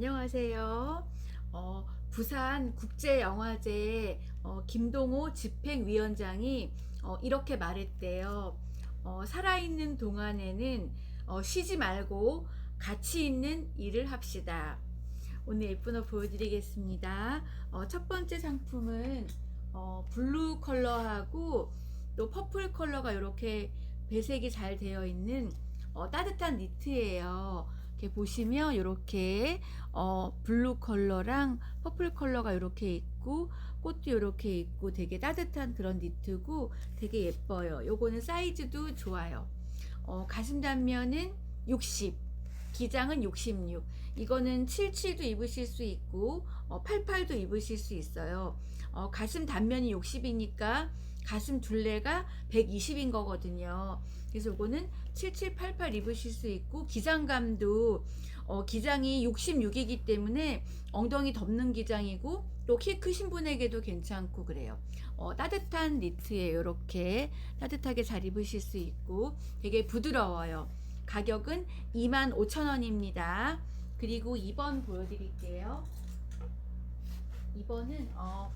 안녕하세요. 어, 부산 국제영화제 어, 김동호 집행위원장이 어, 이렇게 말했대요. 어, 살아있는 동안에는 어, 쉬지 말고 가치 있는 일을 합시다. 오늘 예쁜 옷 보여드리겠습니다. 어, 첫 번째 상품은 어, 블루 컬러하고 또 퍼플 컬러가 이렇게 배색이 잘 되어 있는 어, 따뜻한 니트예요. 이렇게 보시면 이렇게 어, 블루 컬러랑 퍼플 컬러가 이렇게 있고 꽃도 이렇게 있고 되게 따뜻한 그런 니트고 되게 예뻐요. 요거는 사이즈도 좋아요. 어, 가슴 단면은 60, 기장은 66. 이거는 77도 입으실 수 있고 어, 88도 입으실 수 있어요. 어, 가슴 단면이 60이니까 가슴 둘레가 120인 거거든요. 그래서 이거는 7788 입으실 수 있고 기장감도 어, 기장이 66이기 때문에 엉덩이 덮는 기장이고 또 키 크신 분에게도 괜찮고 그래요. 어, 따뜻한 니트에 이렇게 따뜻하게 잘 입으실 수 있고 되게 부드러워요. 가격은 25,000원입니다. 그리고 2번 보여드릴게요. 2번은 어,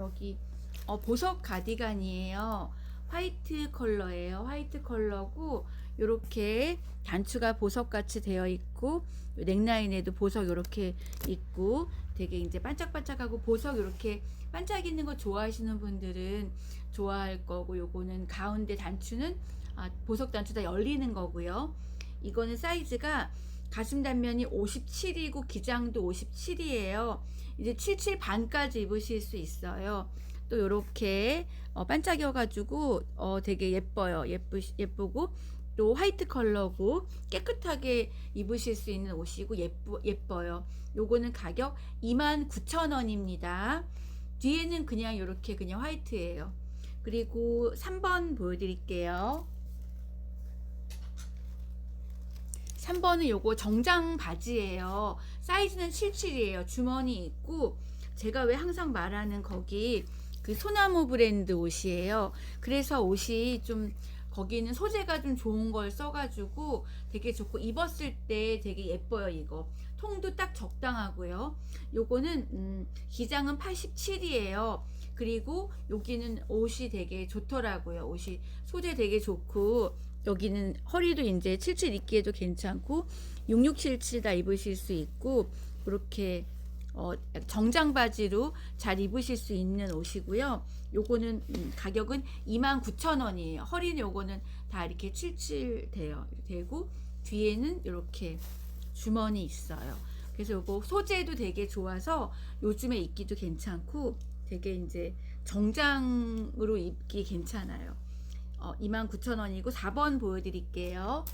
여기 어, 보석 가디건이에요. 화이트 컬러예요. 화이트 컬러고 이렇게 단추가 보석 같이 되어 있고 넥라인에도 보석 이렇게 있고 되게 이제 반짝반짝하고 보석 이렇게 반짝이는 거 좋아하시는 분들은 좋아할 거고 요거는 가운데 단추는 아, 보석 단추 다 열리는 거고요. 이거는 사이즈가 가슴 단면이 57이고 기장도 57이에요. 이제 77 반까지 입으실 수 있어요. 또 이렇게 어, 반짝여가지고 어, 되게 예뻐요. 예쁘 예쁘고 또 화이트 컬러고 깨끗하게 입으실 수 있는 옷이고 예쁘 예뻐요. 요거는 가격 29,000원입니다. 뒤에는 그냥 이렇게 그냥 화이트예요. 그리고 3번 보여드릴게요. 3번은 요거 정장 바지예요. 사이즈는 77이에요. 주머니 있고 제가 왜 항상 말하는 거기 그 소나무 브랜드 옷이에요. 그래서 옷이 좀 거기는 소재가 좀 좋은 걸 써가지고 되게 좋고 입었을 때 되게 예뻐요 이거 통도 딱 적당하고요 요거는 음, 기장은 87이에요 그리고 여기는 옷이 되게 좋더라고요 옷이 소재 되게 좋고 여기는 허리도 이제 77 입기에도 괜찮고 6677 다 입으실 수 있고 이렇게 어, 정장 바지로 잘 입으실 수 있는 옷이고요. 요거는 음, 가격은 29,000원이에요. 허리는 요거는 다 이렇게 77 돼요. 되고 뒤에는 이렇게 주머니 있어요. 그래서 요거 소재도 되게 좋아서 요즘에 입기도 괜찮고 되게 이제 정장으로 입기 괜찮아요. 어, 29,000원이고 4번 보여드릴게요.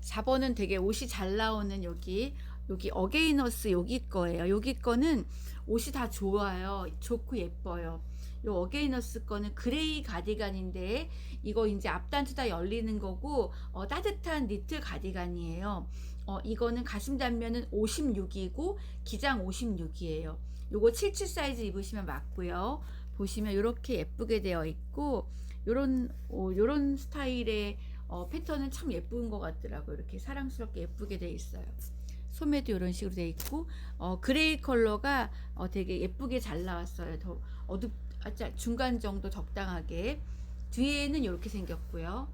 4번은 되게 옷이 잘 나오는 여기 여기 어게이너스 여기 거예요. 여기 거는 옷이 다 좋아요. 좋고 예뻐요. 요 어게이너스 거는 그레이 가디건인데 이거 이제 앞단추 다 열리는 거고 어, 따뜻한 니트 가디건이에요. 어, 이거는 가슴 단면은 56이고 기장 56이에요. 요거 77 사이즈 입으시면 맞고요. 보시면 이렇게 예쁘게 되어 있고 요런 어, 요런 스타일의 어, 패턴은 참 예쁜 것 같더라고요. 이렇게 사랑스럽게 예쁘게 돼 있어요. 소매도 이런 식으로 돼 있고 어, 그레이 컬러가 어, 되게 예쁘게 잘 나왔어요. 더 어둡 중간 정도 적당하게 뒤에는 이렇게 생겼고요.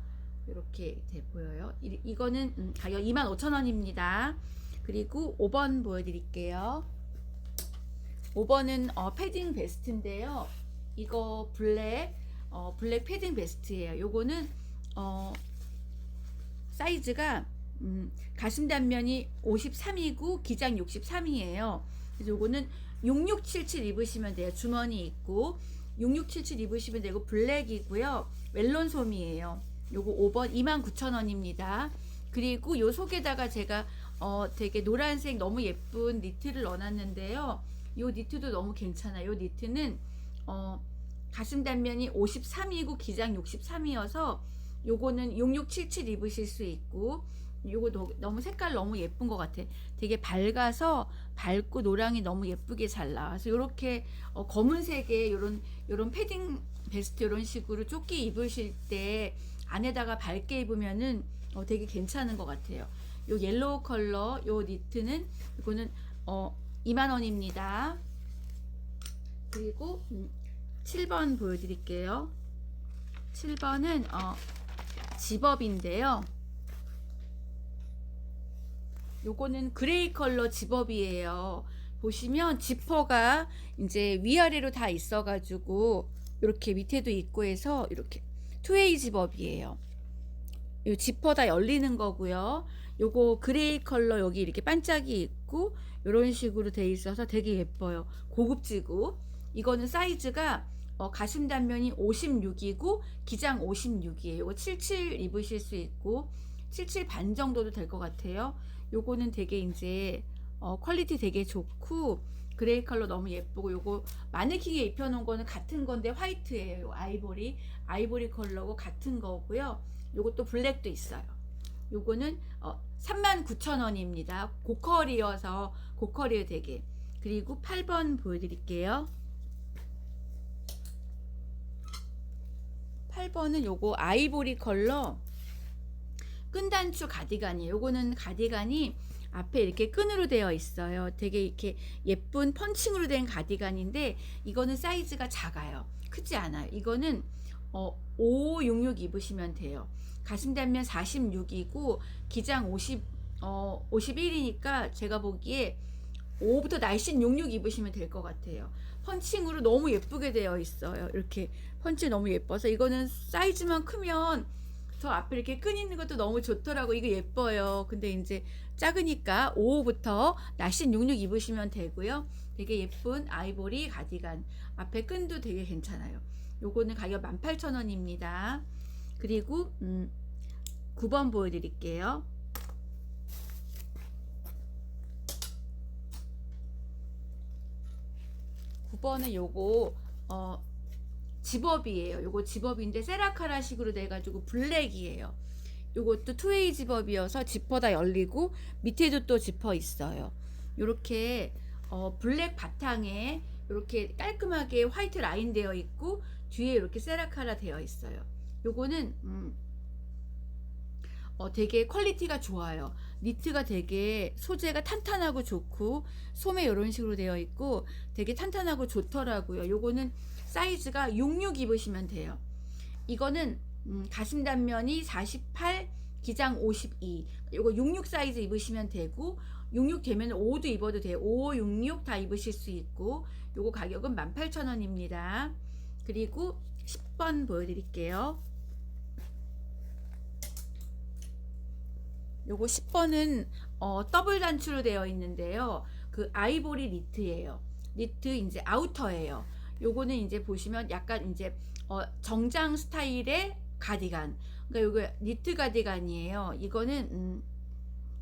이렇게 돼 보여요. 이, 이거는 음, 가격 25,000원입니다. 그리고 5번 보여드릴게요. 5번은 어, 패딩 베스트인데요. 이거 블랙 어, 블랙 패딩 베스트예요. 요거는 어, 사이즈가 음, 가슴 단면이 53이고 기장 63이에요. 그래서 요거는 6677 입으시면 돼요. 주머니 있고 6677 입으시면 되고 블랙이고요. 멜론 솜이에요. 요거 5번 29,000원입니다. 그리고 요 속에다가 제가 어 되게 노란색 너무 예쁜 니트를 넣어놨는데요. 요 니트도 너무 괜찮아요. 요 니트는 어 가슴 단면이 53이고 기장 63이어서 요거는 6677 입으실 수 있고 요거 너- 너무 색깔 너무 예쁜 것 같아. 되게 밝아서 밝고 노랑이 너무 예쁘게 잘 나와서 요렇게 어, 검은색의 요런 요런 패딩 베스트 이런 식으로 조끼 입으실 때 안에다가 밝게 입으면은 어, 되게 괜찮은 것 같아요. 요 옐로우 컬러 요 니트는 이거는 어 2만 원입니다. 그리고 음, 7번 보여드릴게요. 7번은 어, 집업인데요. 요거는 그레이 컬러 집업이에요. 보시면 지퍼가 이제 위아래로 다 있어가지고 이렇게 밑에도 있고 해서 이렇게 투웨이 집업이에요. 요 지퍼 다 열리는 거고요. 요거 그레이 컬러 여기 이렇게 반짝이 있고 이런 식으로 돼 있어서 되게 예뻐요. 고급지고 이거는 사이즈가 어, 가슴 단면이 56이고 기장 56이에요. 요거 77 입으실 수 있고 77 반 정도도 될 것 같아요. 요거는 되게 이제 어, 퀄리티 되게 좋고 그레이 컬러 너무 예쁘고 요거 마네킹에 입혀놓은 거는 같은 건데 화이트예요. 요 아이보리 아이보리 컬러고 같은 거고요. 요것도 블랙도 있어요. 요거는 어, 39,000원입니다. 고컬이어서 고컬이에요 되게. 그리고 8번 보여드릴게요. 8번은 요거 아이보리 컬러 끈단추 가디건이에요. 요거는 가디건이 앞에 이렇게 끈으로 되어 있어요. 되게 이렇게 예쁜 펀칭으로 된 가디건인데 이거는 사이즈가 작아요. 크지 않아요. 이거는 어, 5566 입으시면 돼요. 가슴 단면 46이고 기장 50 어, 51이니까 제가 보기에 5부터 날씬 66 입으시면 될 것 같아요. 펀칭으로 너무 예쁘게 되어 있어요. 이렇게 펀치 너무 예뻐서 이거는 사이즈만 크면 저 앞에 이렇게 끈 있는 것도 너무 좋더라고. 이거 예뻐요. 근데 이제 작으니까 5호부터 날씬 66 입으시면 되고요. 되게 예쁜 아이보리 가디건. 앞에 끈도 되게 괜찮아요. 요거는 가격 18,000원입니다. 그리고 음, 9번 보여드릴게요. 구번은 요거 어 집업이에요. 요거 집업인데 세라카라식으로 돼 가지고 블랙이에요. 요것도 투웨이 집업이어서 지퍼 다 열리고 밑에도 또 지퍼 있어요. 요렇게 어, 블랙 바탕에 이렇게 깔끔하게 화이트 라인 되어 있고 뒤에 이렇게 세라카라 되어 있어요. 요거는 음, 어, 되게 퀄리티가 좋아요. 니트가 되게 소재가 탄탄하고 좋고 소매 이런 식으로 되어 있고 되게 탄탄하고 좋더라고요. 요거는 사이즈가 66 입으시면 돼요. 이거는 음, 가슴 단면이 48, 기장 52. 요거 66 사이즈 입으시면 되고 66 되면 5도 입어도 돼요. 5, 66 다 입으실 수 있고 요거 가격은 18,000원입니다. 그리고 10번 보여드릴게요. 요거 10번은 어, 더블 단추로 되어 있는데요. 그 아이보리 니트예요. 니트 이제 아우터예요. 요거는 이제 보시면 약간 이제 어, 정장 스타일의 가디건. 그러니까 요거 니트 가디건이에요. 이거는 음,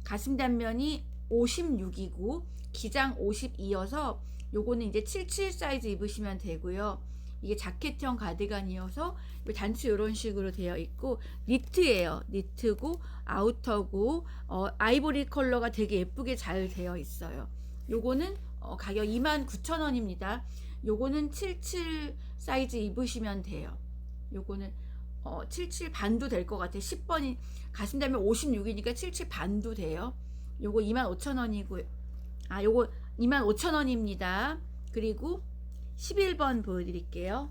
가슴 단면이 56이고 기장 52여서 요거는 이제 77 사이즈 입으시면 되고요. 이게 자켓형 가디건이어서 단추 이런 식으로 되어 있고 니트예요. 니트고 아우터고 어, 아이보리 컬러가 되게 예쁘게 잘 되어 있어요. 요거는 어, 가격 29,000원입니다. 요거는 77 사이즈 입으시면 돼요. 요거는 어, 77 반도 될 것 같아요. 10번이 가슴 되면 56이니까 77 반도 돼요. 요거 25,000원이고요. 아, 요거 25,000원입니다. 그리고 11번 보여드릴게요.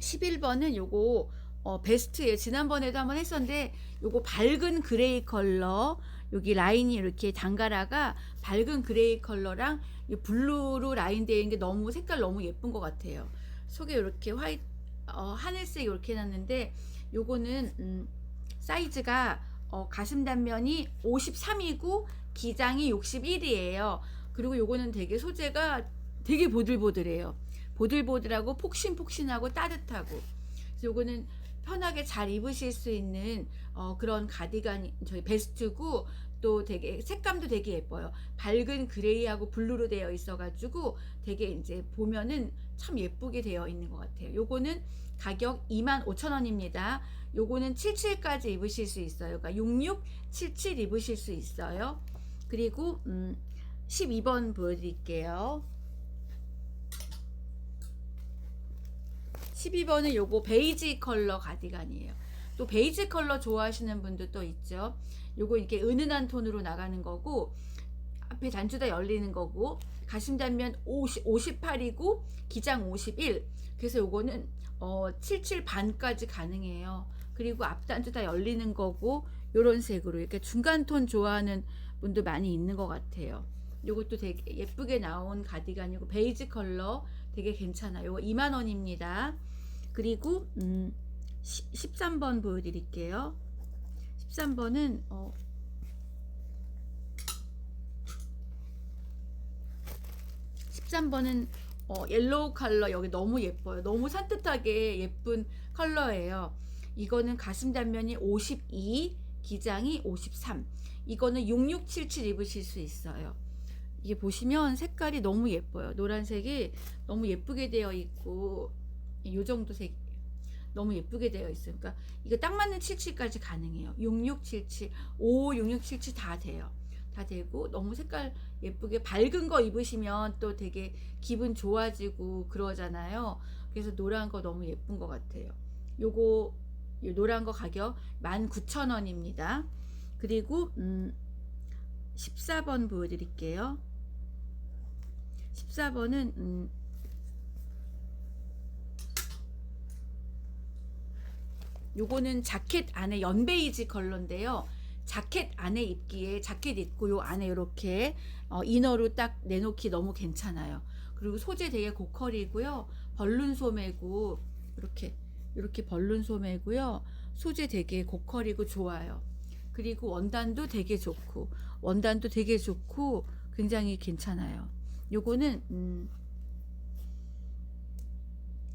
11번은 요거 어, 베스트예요. 지난번에도 한번 했었는데 요거 밝은 그레이 컬러 여기 라인이 이렇게 단가라가 밝은 그레이 컬러랑 이 블루로 라인 되어 있는 게 너무 색깔 너무 예쁜 것 같아요. 속에 이렇게 화이 어, 하늘색 이렇게 해놨는데 요거는 음, 사이즈가 어, 가슴 단면이 53이고 기장이 61이에요. 그리고 요거는 되게 소재가 되게 보들보들해요. 보들보들하고 폭신폭신하고 따뜻하고. 그래서 요거는 편하게 잘 입으실 수 있는 어, 그런 가디건 저희 베스트고 또 되게 색감도 되게 예뻐요. 밝은 그레이하고 블루로 되어 있어가지고 되게 이제 보면은 참 예쁘게 되어 있는 것 같아요. 요거는 가격 25,000원입니다. 요거는 77까지 입으실 수 있어요. 그러니까 66, 77 입으실 수 있어요. 그리고 음, 12번 보여드릴게요. 12번은 요거 베이지 컬러 가디건이에요. 또 베이지 컬러 좋아하시는 분들도 있죠. 요거 이렇게 은은한 톤으로 나가는 거고 앞에 단추다 열리는 거고 가심단면 50, 58이고 기장 51 그래서 요거는 어, 77 반까지 가능해요. 그리고 앞단추 다 열리는 거고 요런 색으로 이렇게 중간 톤 좋아하는 분도 많이 있는 것 같아요. 요것도 되게 예쁘게 나온 가디건이고 베이지 컬러 되게 괜찮아요. 요거 2만 원입니다. 그리고 음, 13번 보여드릴게요. 13번은 어, 십삼 번은 어, 옐로우 컬러 여기 너무 예뻐요. 너무 산뜻하게 예쁜 컬러예요. 이거는 가슴 단면이 52, 기장이 53. 이거는 6677 입으실 수 있어요. 이게 보시면 색깔이 너무 예뻐요. 노란색이 너무 예쁘게 되어 있고 이 정도 색 너무 예쁘게 되어 있어요. 그러니까 이거 딱 맞는 77까지 가능해요. 6677, 5, 6677 다 돼요. 다 되고 너무 색깔 예쁘게 밝은 거 입으시면 또 되게 기분 좋아지고 그러잖아요. 그래서 노란 거 너무 예쁜 것 같아요. 요거 요 노란 거 가격 19,000원입니다. 그리고 음 14번 보여드릴게요. 14번은 음 요거는 자켓 안에 연베이지 컬러인데요. 자켓 안에 입기에 자켓 입고 요 안에 이렇게 어, 이너로 딱 내놓기 너무 괜찮아요. 그리고 소재 되게 고컬이고요. 벌룬 소매고 이렇게 이렇게 벌룬 소매고요. 소재 되게 고컬이고 좋아요. 그리고 원단도 되게 좋고 원단도 되게 좋고 굉장히 괜찮아요. 요거는 음,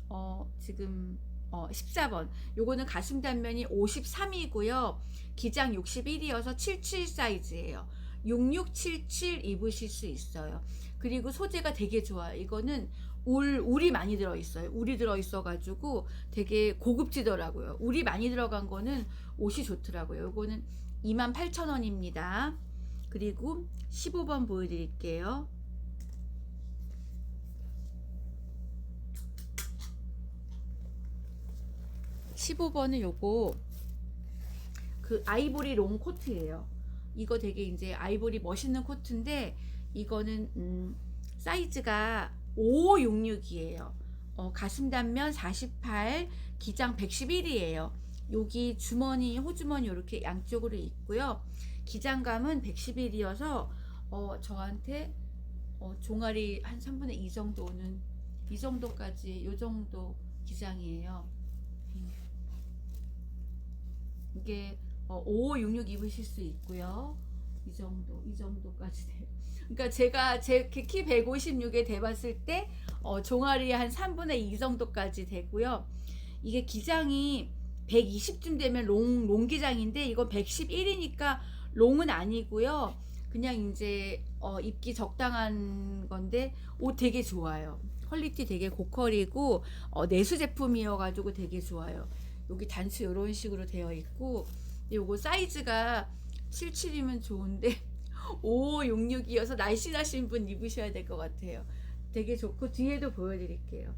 어, 지금 어, 14번. 요거는 가슴 단면이 53이고요. 기장 61이어서 77 사이즈예요. 6677 입으실 수 있어요. 그리고 소재가 되게 좋아요. 이거는 울 울이 많이 들어 있어요. 울이 들어 있어 가지고 되게 고급지더라고요. 울이 많이 들어간 거는 옷이 좋더라고요. 요거는 28,000원입니다. 그리고 15번 보여 드릴게요. 15번은 요거 그 아이보리 롱 코트예요. 이거 되게 이제 아이보리 멋있는 코트인데 이거는 음, 사이즈가 5566이에요. 어, 가슴 단면 48, 기장 111이에요. 여기 주머니, 호주머니 이렇게 양쪽으로 있고요. 기장감은 111이어서 어, 저한테 어, 종아리 한 3분의 2 정도 오는 이 정도까지 요 정도 기장이에요. 음. 이게 어, 5566 입으실 수 있고요. 이 정도, 이 정도까지. 그러니까 제가 제 키 156에 대봤을 때 어, 종아리 한 3분의 2 정도까지 되고요. 이게 기장이 120쯤 되면 롱, 롱 기장인데 이건 111이니까 롱은 아니고요. 그냥 이제 어, 입기 적당한 건데 옷 되게 좋아요. 퀄리티 되게 고퀄이고 어, 내수 제품이어가지고 되게 좋아요. 여기 단추 이런 식으로 되어 있고 요거 사이즈가 77이면 좋은데 5566이어서 날씬하신 분 입으셔야 될 것 같아요. 되게 좋고 뒤에도 보여드릴게요.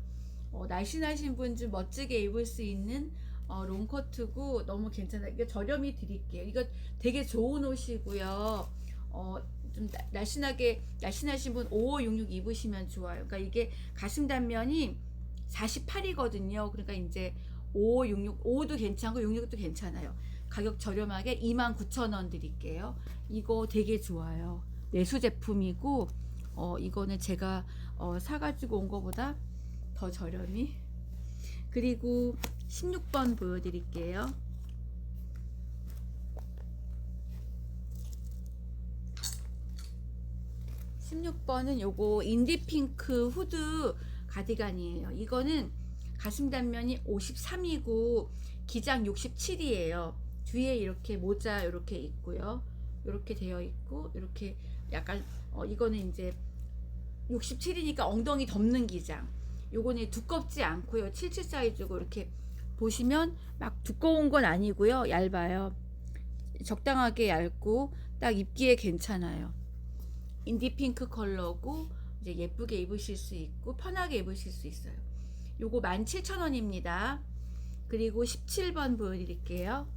어, 날씬하신 분 좀 멋지게 입을 수 있는 어, 롱커트고 너무 괜찮아요. 이거 저렴히 드릴게요. 이거 되게 좋은 옷이고요. 어, 좀 나- 날씬하게 날씬하신 분 5566 입으시면 좋아요. 그러니까 이게 가슴 단면이 48이거든요. 그러니까 이제 5566 5도 괜찮고 66도 괜찮아요. 가격 저렴하게 29,000원 드릴게요. 이거 되게 좋아요. 내수 제품이고 어 이거는 제가 어 사가지고 온 거보다 더 저렴이. 그리고 16번 보여드릴게요. 16번은 요거 인디핑크 후드 가디건이에요. 이거는 가슴 단면이 53이고 기장 67이에요. 뒤에 이렇게 모자 이렇게 있고요. 이렇게 되어 있고 이렇게 약간 어 이거는 이제 67이니까 엉덩이 덮는 기장. 요거는 두껍지 않고요. 77 사이즈고 이렇게 보시면 막 두꺼운 건 아니고요. 얇아요. 적당하게 얇고 딱 입기에 괜찮아요. 인디 핑크 컬러고 이제 예쁘게 입으실 수 있고 편하게 입으실 수 있어요. 요거 17,000원입니다. 그리고 17번 보여드릴게요.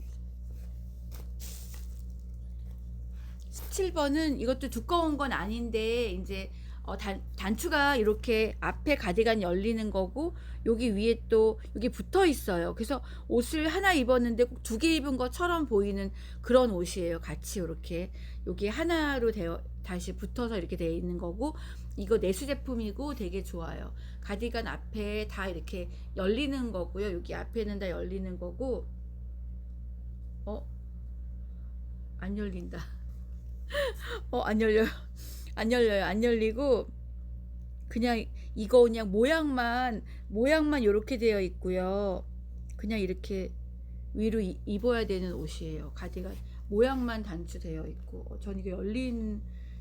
17번은 이것도 두꺼운 건 아닌데 이제 어, 단, 단추가 이렇게 앞에 가디건 열리는 거고 여기 위에 또 여기 붙어 있어요. 그래서 옷을 하나 입었는데 꼭 두 개 입은 것처럼 보이는 그런 옷이에요. 같이 이렇게 여기 하나로 되어 다시 붙어서 이렇게 되어 있는 거고 이거 내수 제품이고 되게 좋아요. 가디건 앞에 다 이렇게 열리는 거고요. 여기 앞에는 다 열리는 거고 어? 안 열린다. 어, 안 열려요. 안 열려요. 안 열리고 그냥 이거 그냥 모양만 모양만 이렇게 되어 있고요. 그냥 이렇게 위로 이- 입어야 되는 옷이에요. 가디건 모양만 단추되어 있고 어, 전 이게 열린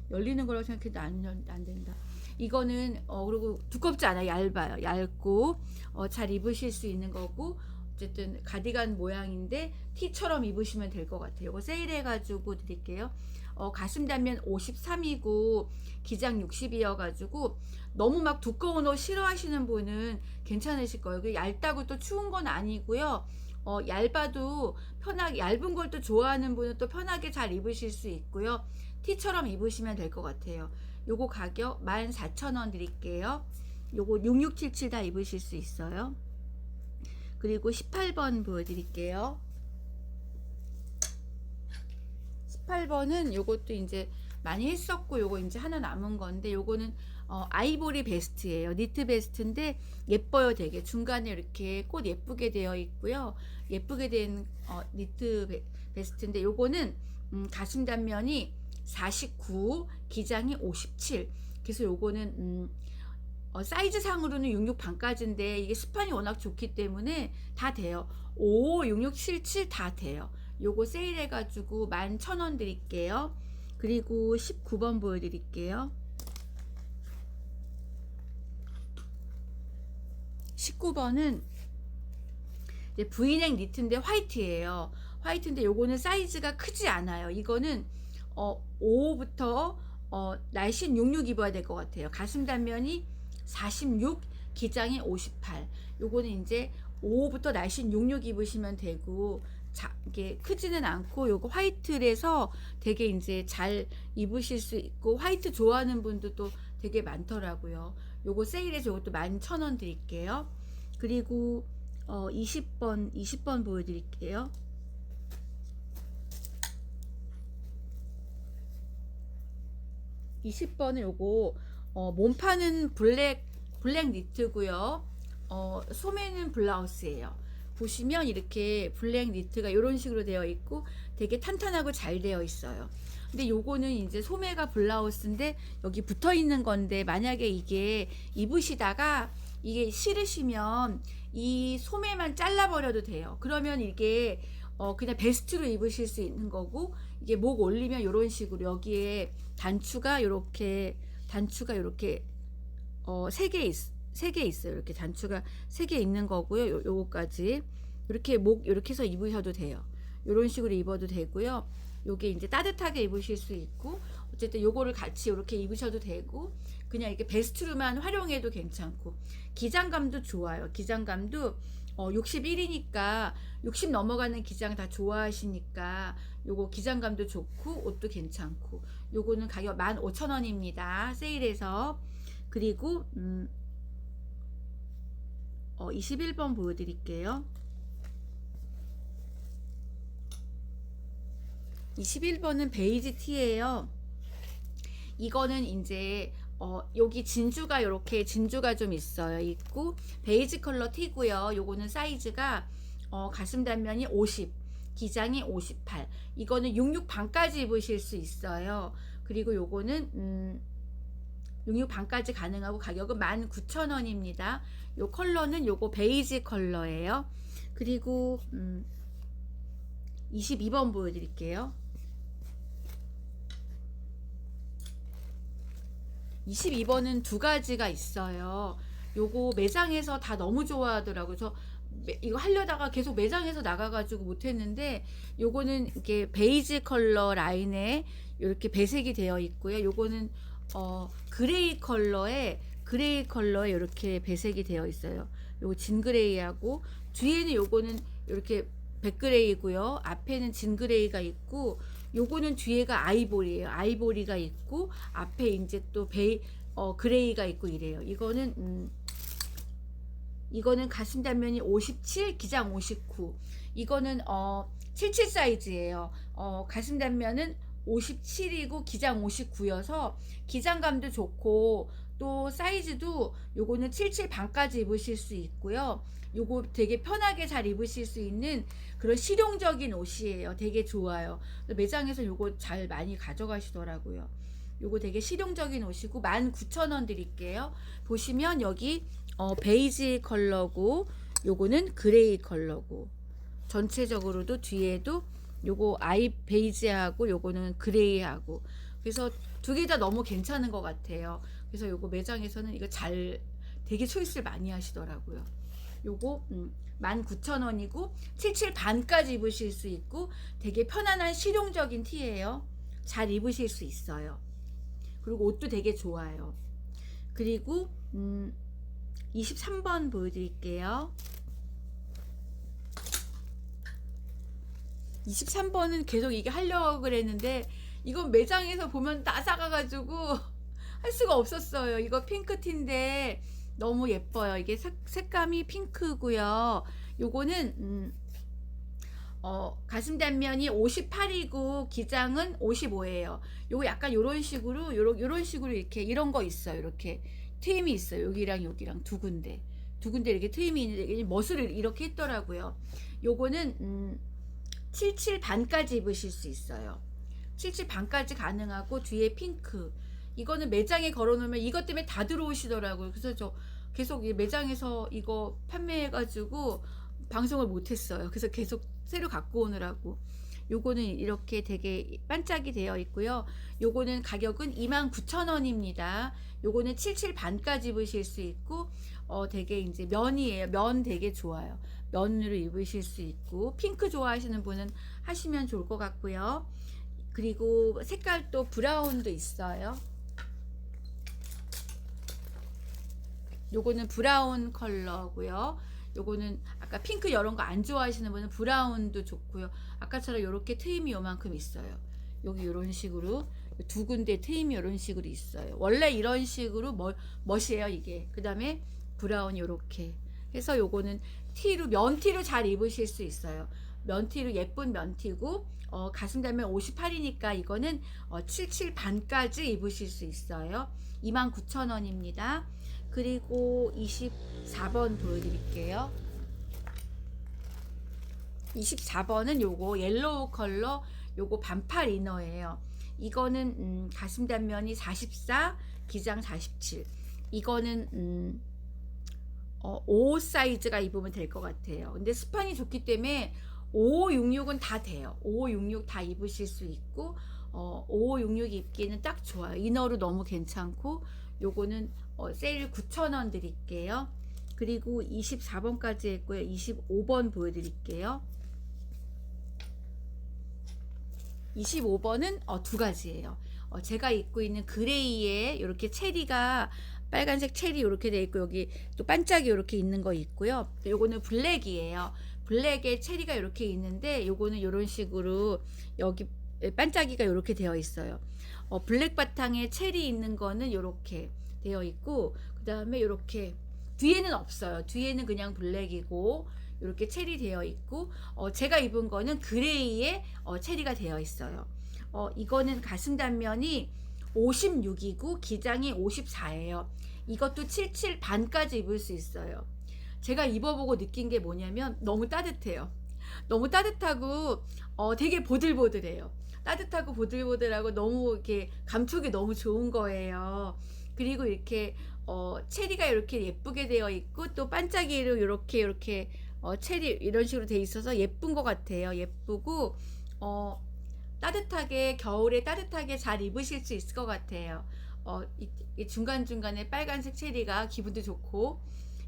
열리는 거라고 생각해도 안, 열- 안 된다. 이거는 어 그리고 두껍지 않아요. 얇아요. 얇고 어, 잘 입으실 수 있는 거고 어쨌든 가디건 모양인데 티처럼 입으시면 될 것 같아요. 이거 세일해가지고 드릴게요. 어, 가슴 단면 53이고 기장 60이어가지고 너무 막 두꺼운 옷 싫어하시는 분은 괜찮으실 거예요. 그 얇다고 또 추운 건 아니고요. 어, 얇아도 편하게 얇은 걸 또 좋아하는 분은 또 편하게 잘 입으실 수 있고요. 티처럼 입으시면 될 것 같아요. 요거 가격 14,000원 드릴게요. 요거 6677 다 입으실 수 있어요. 그리고 18번 보여드릴게요. 18번은 요것도 이제 많이 했었고 요거 이제 하나 남은 건데 요거는 어, 아이보리 베스트예요. 니트 베스트인데 예뻐요 되게 중간에 이렇게 꽃 예쁘게 되어 있고요. 예쁘게 된 어, 니트 베, 베스트인데 요거는 음, 가슴 단면이 49, 기장이 57. 그래서 요거는 음, 어, 사이즈 상으로는 66 반까지인데 이게 스판이 워낙 좋기 때문에 다 돼요. 5, 66, 77 다 돼요. 요거 세일해가지고 11,000원 드릴게요. 그리고 19번 보여드릴게요. 19번은 이제 V넥 니트인데 화이트예요. 화이트인데 요거는 사이즈가 크지 않아요. 이거는 어 5부터 어 날씬 66 입어야 될 것 같아요. 가슴 단면이 46, 기장이 58. 요거는 이제 5부터 날씬 66 입으시면 되고 자, 이게 크지는 않고 요거 화이트라서 되게 이제 잘 입으실 수 있고 화이트 좋아하는 분도 또 되게 많더라고요. 요거 세일해서 요것도 11,000원 드릴게요. 그리고 어 20번 20번 보여 드릴게요. 이십 번은 요거 어, 몸판은 블랙 블랙 니트고요. 어, 소매는 블라우스예요. 보시면 이렇게 블랙 니트가 이런 식으로 되어 있고 되게 탄탄하고 잘 되어 있어요. 근데 요거는 이제 소매가 블라우스인데 여기 붙어 있는 건데 만약에 이게 입으시다가 이게 싫으시면 이 소매만 잘라 버려도 돼요. 그러면 이게 어 그냥 베스트로 입으실 수 있는 거고 이게 목 올리면 이런 식으로 여기에 단추가 이렇게 단추가 이렇게 어세개 있. 세 개 있어요. 이렇게 단추가 세 개 있는 거고요. 요, 요거까지 이렇게 목 이렇게 해서 입으셔도 돼요. 이런 식으로 입어도 되고요. 요게 이제 따뜻하게 입으실 수 있고 어쨌든 요거를 같이 이렇게 입으셔도 되고 그냥 이렇게 베스트로만 활용해도 괜찮고 기장감도 좋아요. 기장감도 어 61이니까 60 넘어가는 기장 다 좋아하시니까 요거 기장감도 좋고 옷도 괜찮고 요거는 가격 15,000원입니다. 세일해서 그리고 음 어, 21번 보여드릴게요. 21번은 베이지 티예요. 이거는 이제 어, 여기 진주가 이렇게 진주가 좀 있어요. 있고 베이지 컬러 티고요. 요거는 사이즈가 어, 가슴 단면이 50, 기장이 58. 이거는 66 반까지 입으실 수 있어요. 그리고 요거는 음, 66 반까지 가능하고 가격은 19,000원입니다. 요 컬러는 요거 베이지 컬러예요. 그리고 음 22번 보여 드릴게요. 22번은 두 가지가 있어요. 요거 매장에서 다 너무 좋아하더라고요. 이거 하려다가 계속 매장에서 나가가지고 못했는데 요거는 이렇게 베이지 컬러 라인에 이렇게 배색이 되어 있고요. 요거는 어 그레이 컬러에 그레이 컬러에 이렇게 배색이 되어 있어요. 요거 진그레이하고 뒤에는 요거는 이렇게 백그레이고요. 앞에는 진그레이가 있고 요거는 뒤에가 아이보리예요. 아이보리가 있고 앞에 이제 또 베이 어 그레이가 있고 이래요. 이거는 음 이거는 가슴 단면이 57, 기장 59. 이거는 어77 사이즈예요. 어 가슴 단면은 57이고 기장 59여서 기장감도 좋고 또 사이즈도 요거는 77 반까지 입으실 수 있고요. 요거 되게 편하게 잘 입으실 수 있는 그런 실용적인 옷이에요. 되게 좋아요. 매장에서 요거 잘 많이 가져가시더라고요. 요거 되게 실용적인 옷이고 19,000원 드릴게요. 보시면 여기 어, 베이지 컬러고 요거는 그레이 컬러고 전체적으로도 뒤에도 요거 아이 베이지하고 요거는 그레이하고 그래서 두 개 다 너무 괜찮은 것 같아요. 그래서 요거 매장에서는 이거 잘 되게 초이스를 많이 하시더라고요. 요거 음, 19,000원이고 77 반까지 입으실 수 있고 되게 편안한 실용적인 티예요. 잘 입으실 수 있어요. 그리고 옷도 되게 좋아요. 그리고 음, 23번 보여드릴게요. 23번은 계속 이게 하려고 그랬는데 이건 매장에서 보면 다 사가가지고 할 수가 없었어요. 이거 핑크티인데 너무 예뻐요. 이게 색, 색감이 핑크고요. 요거는 음, 어, 가슴 단면이 58이고 기장은 55예요. 요거 약간 요런 식으로 요런 요런 식으로 이렇게 이런 거 있어요. 이렇게 트임이 있어요. 여기랑 여기랑 두 군데. 두 군데 이렇게 트임이 있는데 멋을 이렇게 했더라고요. 요거는 음, 77 반까지 입으실 수 있어요. 77 반까지 가능하고 뒤에 핑크. 이거는 매장에 걸어 놓으면 이것 때문에 다 들어오시더라고요. 그래서 저 계속 이 매장에서 이거 판매해가지고 방송을 못했어요. 그래서 계속 새로 갖고 오느라고. 요거는 이렇게 되게 반짝이 되어 있고요. 요거는 가격은 29,000원입니다. 요거는 77 반까지 입으실 수 있고, 어, 되게 이제 면이에요. 면 되게 좋아요. 면으로 입으실 수 있고, 핑크 좋아하시는 분은 하시면 좋을 것 같고요. 그리고 색깔도 브라운도 있어요. 요거는 브라운 컬러고요. 요거는 아까 핑크 이런 거 안 좋아하시는 분은 브라운도 좋고요. 아까처럼 요렇게 트임이 요만큼 있어요. 여기 요런 식으로 두 군데 트임이 요런 식으로 있어요. 원래 이런 식으로 멋, 멋이에요 이게. 그 다음에 브라운 요렇게 해서 요거는 티로 면티로 잘 입으실 수 있어요. 면티로 예쁜 면티고 어, 가슴 달면 58이니까 이거는 어, 77 반까지 입으실 수 있어요. 29,000원입니다. 그리고 24번 보여드릴게요. 24번은 요거 옐로우 컬러 요거 반팔 이너예요. 이거는 음, 가슴 단면이 44, 기장 47. 이거는 음, 어, 5 사이즈가 입으면 될 것 같아요. 근데 스판이 좋기 때문에 5566은 다 돼요. 5566 다 입으실 수 있고 어, 5566 입기는 딱 좋아요. 이너로 너무 괜찮고 요거는 어, 세일 9,000원 드릴게요. 그리고 24번까지 했고요. 25번 보여드릴게요. 25번은 어, 두 가지예요. 어, 제가 입고 있는 그레이에 이렇게 체리가 빨간색 체리 이렇게 돼 있고 여기 또 반짝이 이렇게 있는 거 있고요. 요거는 블랙이에요. 블랙에 체리가 이렇게 있는데 요거는 이런 식으로 여기 반짝이가 이렇게 되어 있어요. 어, 블랙 바탕에 체리 있는 거는 이렇게 되어 있고 그 다음에 이렇게 뒤에는 없어요. 뒤에는 그냥 블랙이고 이렇게 체리 되어 있고 어, 제가 입은 거는 그레이에 어, 체리가 되어 있어요. 어, 이거는 가슴 단면이 56이고 기장이 54예요. 이것도 77 반까지 입을 수 있어요. 제가 입어보고 느낀 게 뭐냐면 너무 따뜻해요. 너무 따뜻하고 어, 되게 보들보들해요. 따뜻하고 보들보들하고 너무 이렇게 감촉이 너무 좋은 거예요. 그리고 이렇게 어, 체리가 이렇게 예쁘게 되어 있고 또 반짝이로 이렇게 이렇게 어, 체리 이런 식으로 돼 있어서 예쁜 것 같아요. 예쁘고 어, 따뜻하게 겨울에 따뜻하게 잘 입으실 수 있을 것 같아요. 어, 이, 이 중간중간에 빨간색 체리가 기분도 좋고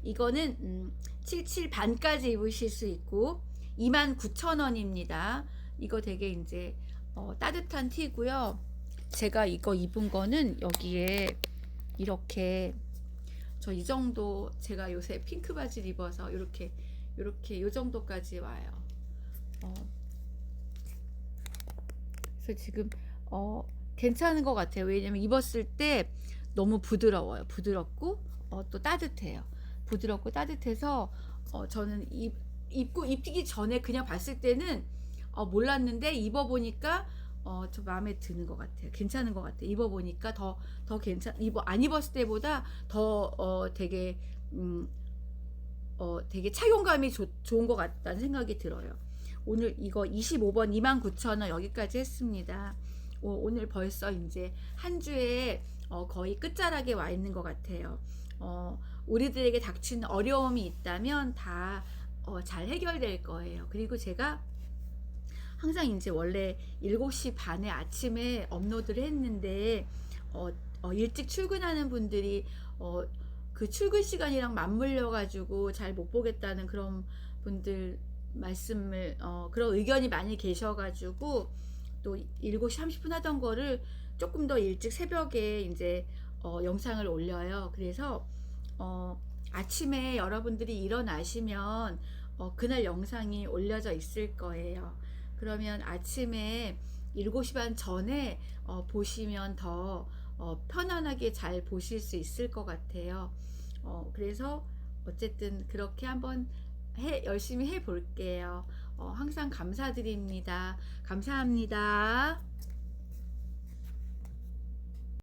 이거는 음, 77 반까지 입으실 수 있고 29,000원입니다. 이거 되게 이제 어, 따뜻한 티고요. 제가 이거 입은 거는 여기에 이렇게 저 이 정도 제가 요새 핑크 바지를 입어서 이렇게 이렇게 요 정도까지 와요. 어. 그래서 지금 어 괜찮은 것 같아요. 왜냐면 입었을 때 너무 부드러워요. 부드럽고 어, 또 따뜻해요. 부드럽고 따뜻해서 어, 저는 입, 입고 입히기 전에 그냥 봤을 때는 어, 몰랐는데 입어보니까 어, 저 마음에 드는 것 같아요. 괜찮은 것 같아요. 입어보니까 더, 더 괜찮, 입어, 안 입었을 때보다 더, 어, 되게, 음, 어, 되게 착용감이 좋, 좋은 것 같다는 생각이 들어요. 오늘 이거 25번 29,000원 여기까지 했습니다. 오, 오늘 벌써 이제 한 주에 어, 거의 끝자락에 와 있는 것 같아요. 어, 우리들에게 닥치는 어려움이 있다면 다 어, 잘 해결될 거예요. 그리고 제가 항상 이제 원래 7시 반에 아침에 업로드를 했는데 어, 어, 일찍 출근하는 분들이 어, 그 출근 시간이랑 맞물려 가지고 잘 못 보겠다는 그런 분들 말씀을 어, 그런 의견이 많이 계셔 가지고 또 7시 30분 하던 거를 조금 더 일찍 새벽에 이제 어, 영상을 올려요. 그래서 어, 아침에 여러분들이 일어나시면 어, 그날 영상이 올려져 있을 거예요. 그러면 아침에 7시 반 전에 어, 보시면 더 어, 편안하게 잘 보실 수 있을 것 같아요. 어, 그래서 어쨌든 그렇게 한번 해, 열심히 해 볼게요. 어, 항상 감사드립니다. 감사합니다.